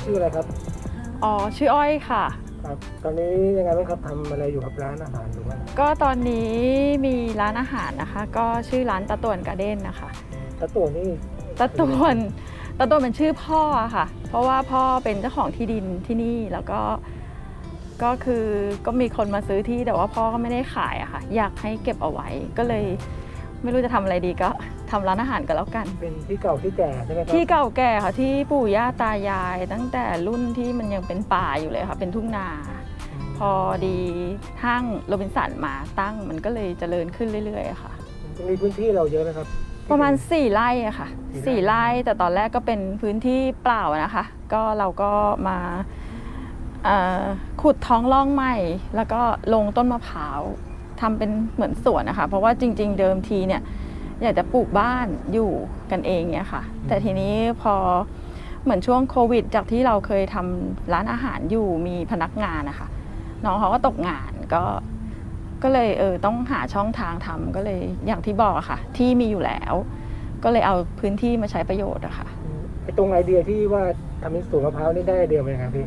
ที่ชื่ออะไรครับอ๋อชื่ออ้อยค่ะ ครับ ตอนนี้ยังไงบ้างครับทำอะไรอยู่ครับร้านอาหารหรือว่าก็ตอนนี้มีร้านอาหารนะคะ ก็ชื่อร้านตะต่วนการ์เด้นนะคะแล้วตัวนี้ตะต่วนตะต่วนเป็นชื่อพ่อค่ะ เพราะว่าพ่อเป็นเจ้าของที่ดินที่นี่แล้วก็ก็คือก็มีคนมาซื้อที่แต่ว่าพ่อก็ไม่ได้ขายอะค่ะ อยากให้เก็บเอาไว้ก็เลย ไม่รู้จะทำอะไรดีก็ทำร้านอาหารก็แล้วกัน เป็นที่เก่าที่แก่ใช่ไหมครับที่เก่าแก่ค่ะที่ปู่ย่าตายาย ตั้งแต่รุ่นที่มันยังเป็นป่าอยู่เลยค่ะ เป็นทุ่งนามพอดีห้างโรบินสันมาตั้งมันก็เลยเจริญขึ้นเรื่อยๆอะค่ะตรงนี้พื้นที่เราเยอะนะครับ ประมาณ 4ไร่อะค่ะสี่4ไร่ ไร่แต่ตอนแรกก็เป็นพื้นที่เปล่านะคะ ก็เราก็มาเอ่อขุดท้องร่องใหม่ แล้วก็ลงต้นมะพร้าว ทำเป็นเหมือนสวนนะคะ เพราะว่าจริง ๆ เดิมทีเนี่ยอยากจะปลูกบ้านอยู่กันเองเนี่ยค่ะ แต่ทีนี้พอเหมือนช่วงโควิด จากที่เราเคยทำร้านอาหารอยู่มีพนักงานนะคะน้องเขาก็ตกงานก็ก็เลยเออต้องหาช่องทางทำก็เลยอย่างที่บอกอะค่ะ ที่มีอยู่แล้ว ก็เลยเอาพื้นที่มาใช้ประโยชน์อะค่ะอืมไอ้ตรงไอเดียที่ว่าทำเป็นสวนมะพร้าวนี่ได้ไอเดียมายังไงครับพี่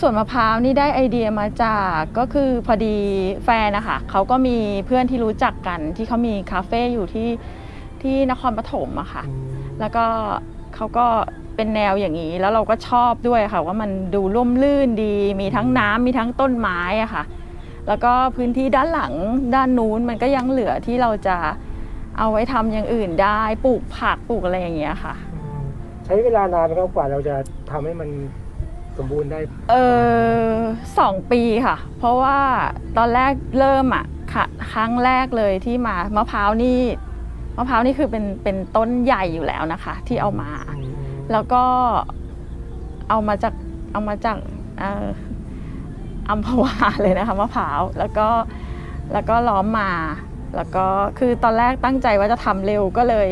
ส่วนมะพร้าวนี่ได้ไอเดียมาจากก็คือพอดีแฟนนะคะเขาก็มีเพื่อนที่รู้จักกันที่เขามีคาเฟ่อยู่ที่ที่นครปฐมอะค่ะอืมแล้วก็เขาก็เป็นแนวอย่างนี้ แล้วเราก็ชอบด้วยค่ะ ว่ามันดูร่มรื่นดี มีทั้งน้ำมีทั้งต้นไม้อะค่ะ แล้วก็พื้นที่ด้านหลังด้านนู้นมันก็ยังเหลือที่เราจะเอาไว้ทำอย่างอื่นได้ปลูกผักปลูกอะไรอย่างเงี้ยค่ะอืมใช้เวลานานไหมครับกว่าเราจะทำให้มัน สมบูรณ์ได้เออสองปีค่ะ เพราะว่าตอนแรกเริ่มอะค่ะครั้งแรกเลยที่มามะพร้าวนี่มะพร้าวนี่คือเป็นเป็นต้นใหญ่อยู่แล้วนะคะ ที่เอามา แล้วก็เอามาจากเอามาจากเอ่ออัมพวาเลยนะคะมะพร้าวแล้วก็แล้วก็ล้อมมา แล้วก็คือตอนแรกตั้งใจว่าจะทำเร็วก็เลย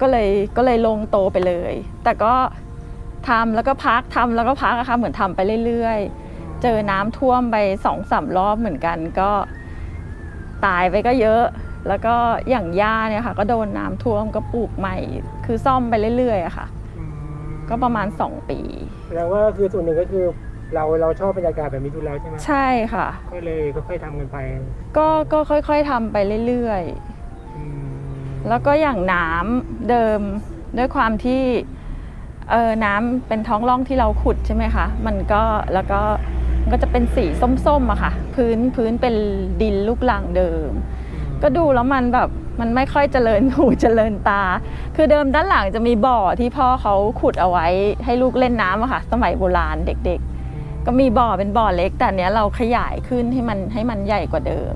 ก็เลยก็เลยลงโตไปเลย แต่ก็ ทำแล้วก็พักทำแล้วก็พักอะค่ะเหมือนทำไปเรื่อยๆ เจอน้ำท่วมไปสองสามรอบเหมือนกันก็ตายไปก็เยอะ แล้วก็อย่างหญ้าเนี่ยค่ะ ก็โดนน้ำท่วมก็ปลูกใหม่ คือซ่อมไปเรื่อยๆอะค่ะอืมก็ประมาณ2ปี แสดงว่าคือส่วนหนึ่งก็คือเราเราชอบบรรยากาศแบบนี้ดูแล้วใช่ไหมใช่ค่ะ ก็เลยค่อยๆทำกันไปก็ก็ค่อยๆทำไปเรื่อยอืมๆแล้วก็อย่างน้ำเดิมด้วยความที่ เออน้ำเป็นท้องร่องที่เราขุดใช่ไหมคะ มันก็แล้วก็มันก็จะเป็นสีส้มๆอะค่ะ พื้นพื้นเป็นดินลูกลังเดิม ก็ดูแล้วมันแบบมันไม่ค่อยเจริญหูเจริญตา คือเดิมด้านหลังจะมีบ่อที่พ่อเขาขุดเอาไว้ให้ลูกเล่นน้ำอะค่ะ สมัยโบราณเด็กๆ ก็มีบ่อเป็นบ่อเล็ก แต่อันเนี้ยเราขยายขึ้นให้มันให้มันใหญ่กว่าเดิม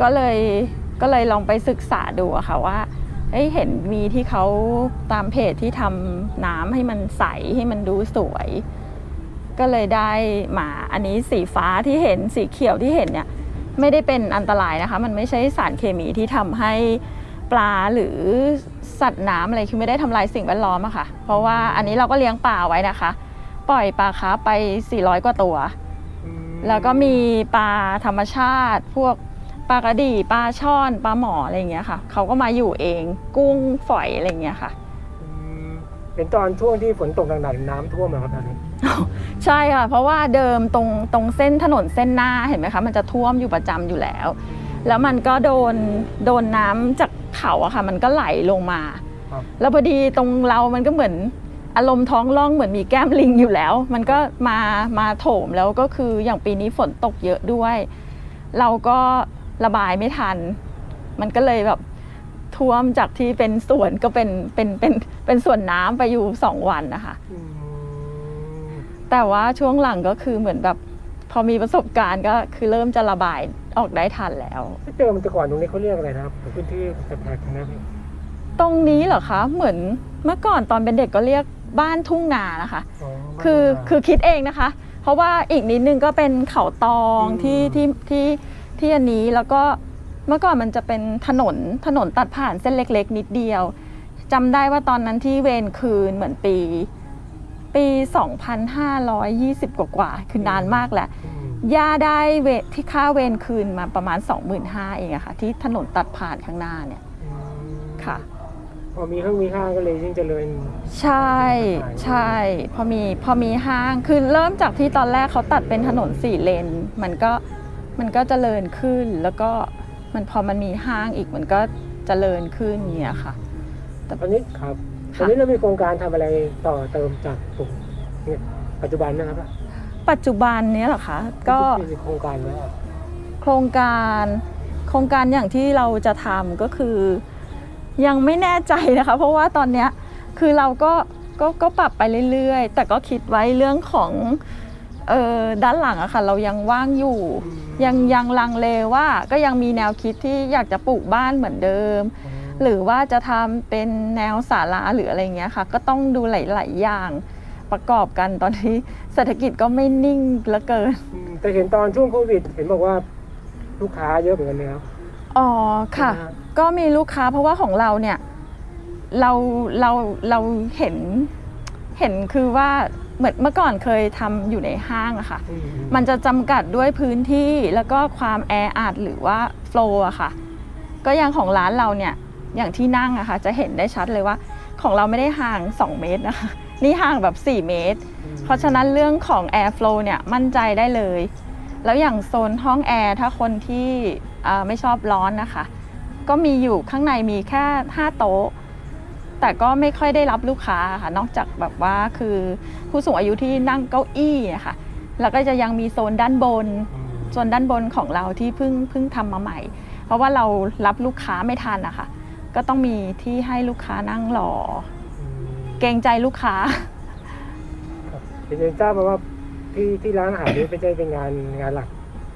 ก็เลยก็เลยลองไปศึกษาดูอะค่ะว่า เอ้ยเห็นมีที่เขาตามเพจที่ทำน้ำให้มันใสให้มันดูสวย ก็เลยได้หมาอันนี้สีฟ้าที่เห็นสีเขียวที่เห็นเนี่ยไม่ได้เป็นอันตรายนะคะ มันไม่ใช่สารเคมีที่ทำให้ปลาหรือสัตว์น้ำอะไรคือไม่ได้ทำลายสิ่งแวดล้อมอะค่ะ เพราะว่าอันนี้เราก็เลี้ยงปลาไว้นะคะ ปล่อยปลาคาร์ฟไป 400 กว่าตัว แล้วก็มีปลาธรรมชาติ พวก ปลากระดีปลาช่อนปลาหมออะไรอย่างเงี้ยค่ะเขาก็มาอยู่เองกุ้งฝอยอะไรอย่างเงี้ยค่ะอืมเป็นตอนช่วงที่ฝนตกหนักๆน้ำท่วมเหรอครับตอนนี้ใช่ค่ะ เพราะว่าเดิมตรงตรงเส้นถนนเส้นหน้าเห็นไหมคะ มันจะท่วมอยู่ประจำอยู่แล้ว แล้วมันก็โดนโดนน้ำจากเขาอะค่ะ มันก็ไหลลงมา ครับ แล้วพอดีตรงเรามันก็เหมือนอารมณ์ท้องร่องเหมือนมีแก้มลิงอยู่แล้ว มันก็มามาโถมแล้วก็คืออย่างปีนี้ฝนตกเยอะด้วย เราก็ ระบายไม่ทัน มันก็เลยแบบท่วมจากที่เป็นสวนก็เป็นเป็นเป็นเป็นสวนน้ำไปอยู่สองวันนะคะอืมแต่ว่าช่วงหลังก็คือเหมือนแบบพอมีประสบการณ์ก็คือเริ่มจะระบายออกได้ทันแล้วที่เดิมแต่ก่อนตรงนี้เขาเรียกอะไรนะครับพื้นที่แถบๆตรงนั้นพี่ตรงนี้เหรอคะ เหมือนเมื่อก่อนตอนเป็นเด็กก็เรียกบ้านทุ่งนานะคะอ๋อบ้านคือตรงนั้นคือคิดเองนะคะ เพราะว่าอีกนิดนึงก็เป็นเขาตองอืมที่ที่ที่ ที่อันนี้แล้วก็เมื่อก่อนมันจะเป็นถนนถนนตัดผ่านเส้นเล็ก ๆ นิดเดียวจำได้ว่าตอนนั้นที่เวรคืนเหมือนปี ปี 2,520 กว่ากว่าๆคือนานมากแหละอืมย่าได้เวที่ค่าเวรคืนมาประมาณ 25,000เองอะค่ะ ที่ถนนตัดผ่านข้างหน้าเนี่ยอืมค่ะพอมีห้างมีห้างก็เลยยิ่งเจริญใช่ใช่ พอมีพอมีห้างคือเริ่มจากที่ตอนแรกเขาตัดเป็นถนนสี่เลน มันก็ มันก็เจริญขึ้นแล้วก็มันพอมันมีห้างอีกมันก็เจริญขึ้นเนี่ยค่ะตอนนี้ครับตค่ะอนนี้เรามีโครงการทำอะไรต่อเติมจากตรงเนี่ยปัจจุบันนะครับปัจจุบันเนี้ยเหรอคะก็มีโครงการไว้อะโครงการโครงการอย่างที่เราจะทำก็คือ ยังไม่แน่ใจนะคะ เพราะว่าตอนเนี้ยคือเราก็ก็ก็ปรับไปเรื่อยๆ แต่ก็คิดไว้เรื่องของ เออด้านหลังอะค่ะ เรายังว่างอยู่ ยังยังลังเลว่าก็ยังมีแนวคิดที่อยากจะปลูกบ้านเหมือนเดิม หรือว่าจะทำเป็นแนวศาลาหรืออะไรเงี้ยค่ะ ก็ต้องดูหลาย ๆ อย่างประกอบกันตอนนี้เศรษฐกิจก็ไม่นิ่งเหลือเกิน อืมแต่เห็นตอนช่วงโควิด เห็นบอกว่าลูกค้าเยอะเหมือนกันนะครับ อ๋อค่ะ ใช่ไหมฮะ ก็มีลูกค้าเพราะว่าของเราเนี่ยเราเราเราเห็นเห็นคือว่า เหมือนเมื่อก่อนเคยทำอยู่ในห้างอะค่ะ อืมันจะจำกัดด้วยพื้นที่แล้วก็ความแออัดหรือว่าโฟล์อะค่ะ ก็อย่างของร้านเราเนี่ยอย่างที่นั่งอะค่ะจะเห็นได้ชัดเลยว่าของเราไม่ได้ห่าง 2 เมตรนะคะ นี่ห่างแบบ 4 เมตร เพราะฉะนั้นเรื่องของ air flow เนี่ยมั่นใจได้เลย แล้วอย่างโซนห้องแอร์ถ้าคนที่อ่าไม่ชอบร้อนนะคะ ก็มีอยู่ข้างในมีแค่ 5 โต๊ะ แต่ก็ไม่ค่อยได้รับลูกค้าค่ะ นอกจากแบบว่าคือผู้สูงอายุที่นั่งเก้าอี้อะค่ะ แล้วก็จะยังมีโซนด้านบนอืมส่วนด้านบนของเราที่เพิ่งเพิ่งทำมาใหม่ เพราะว่าเรารับลูกค้าไม่ทันนะคะ ก็ต้องมีที่ให้ลูกค้านั่งรออืมเกรงใจลูกค้าครับเห็นทราบมาว่าที่ที่ร้านอาหารนี้ไม่ใช่เป็นงานงานหลัก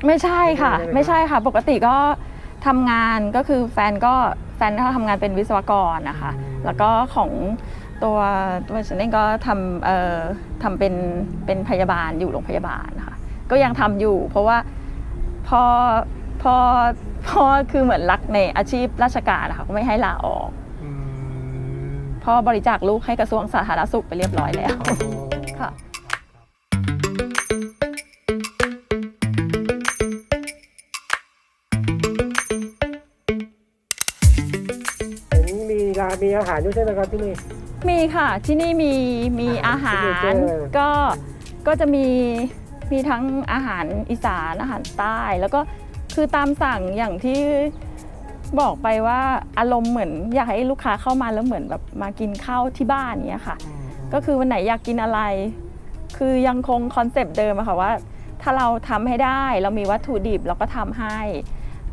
ไม่ใช่ค่ะ ไม่ไม่ใช่ใช่ค่ะ ปกติก็ ทำงานก็คือแฟนก็แฟนเขาทำงานเป็นวิศวกรนะคะ แล้วก็ของตัวตัวฉันเองก็ทำเอ่อทำเป็นเป็นพยาบาลอยู่โรงพยาบาลนะคะก็ยังทำอยู่เพราะว่าพอพอพอคือเหมือนรักในอาชีพราชการนะคะก็ไม่ให้ลาออกอืมพ่อบริจาคลูกให้กระทรวงสาธารณสุขไปเรียบร้อยแล้วอ๋อค่ะ เห็นมีร้านมีอาหารด้วยใช่ไหมครับที่นี่ มีค่ะ ที่นี่มีมีอาอาหาหารร signature ก็ก็จะมีมีทั้งอาหารอีสานอาหารใต้ แล้วก็คือตามสั่งอย่างที่บอกไปว่าอารมณ์เหมือน อยากให้ลูกค้าเข้ามาแล้วเหมือนแบบมากินข้าวที่บ้านเนี้ยค่ะ ก็คือวันไหนอยากกินอะไร คือยังคงคอนเซปต์เดิมอะค่ะว่า ถ้าเราทำให้ได้เรามีวัตถุดิบเราก็ทำให้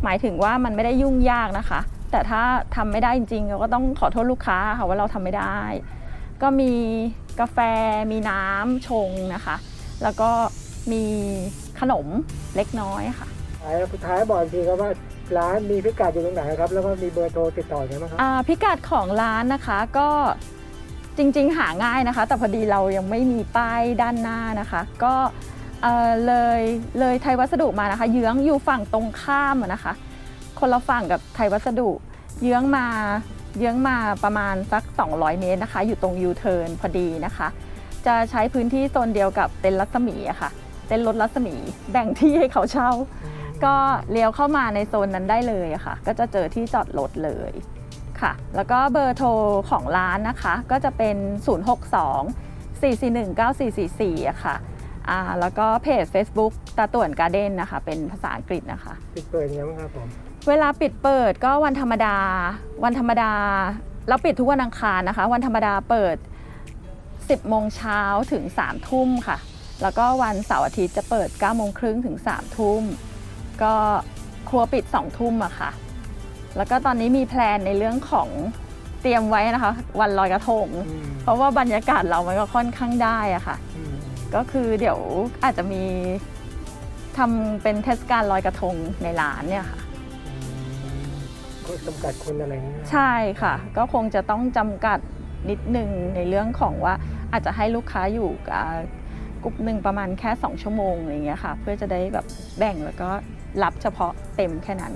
หมายถึงว่ามันไม่ได้ยุ่งยากนะคะ แต่ถ้าทำไม่ได้จริงๆเราก็ต้องขอโทษลูกค้าค่ะว่าเราทำไม่ได้ ก็มีกาแฟมีน้ำชงนะคะ แล้วก็มีขนมเล็กน้อยค่ะท้ายสุดท้ายบอกอีกทีครับว่าร้านมีพิกัดอยู่ตรงไหนครับ แล้วก็มีเบอร์โทรติดต่อยังไงบ้างครับอ่าพิกัดของร้านนะคะก็จริงๆ หาง่ายนะคะ แต่พอดีเรายังไม่มีป้ายด้านหน้านะคะ ก็เอ่อเลยเลยไทยวัสดุมานะคะ เยื้องอยู่ฝั่งตรงข้ามอะนะคะ คนละฝั่งกับไทยวัสดุ เยื้องมาเยื้องมาประมาณสัก 200 เมตรนะคะ อยู่ตรงยูเทิร์นพอดีนะคะ จะใช้พื้นที่โซนเดียวกับเต็นท์รัศมีอะค่ะ เต็นท์รถรัศมีแบ่งที่ให้เขาเช่า ก็เลี้ยวเข้ามาในโซนนั้นได้เลยอะค่ะ ก็จะเจอที่จอดรถเลยค่ะ แล้วก็เบอร์โทรของร้านนะคะ ก็จะเป็น 062 441 9444อะค่ะอ่าแล้วก็เพจ Facebook ตาต่วนการ์เด้นนะคะ เป็นภาษาอังกฤษนะคะ ปิดเปิดยังไงบ้างครับผม เวลาปิดเปิดก็วันธรรมดา วันธรรมดาเราปิดทุกวันอังคารนะคะ วันธรรมดาเปิด 10โมงเช้าถึง3ทุ่มค่ะ แล้วก็วันเสาร์อาทิตย์จะเปิด9โมงครึ่งถึง3ทุ่มก็ครัวปิด2ทุ่มอะค่ะ แล้วก็ตอนนี้มีแพลนในเรื่องของเตรียมไว้นะคะ วันลอยกระทงอืมเพราะว่าบรรยากาศเรามันก็ค่อนข้างได้อะค่ะอืมก็คือเดี๋ยวอาจจะมีทำเป็นเทศกาลลอยกระทงในร้านเนี่ยค่ะก็ จำกัดคนอะไรเงี้ยใช่ค่ะ ก็คงจะต้องจำกัดนิดนึงในเรื่องของว่าอาจจะให้ลูกค้าอยู่กับกลุ่มหนึ่งประมาณแค่ 2 ชั่วโมงอะไรเงี้ยค่ะ เพื่อจะได้แบบแบ่งแล้วก็รับเฉพาะเต็มแค่นั้น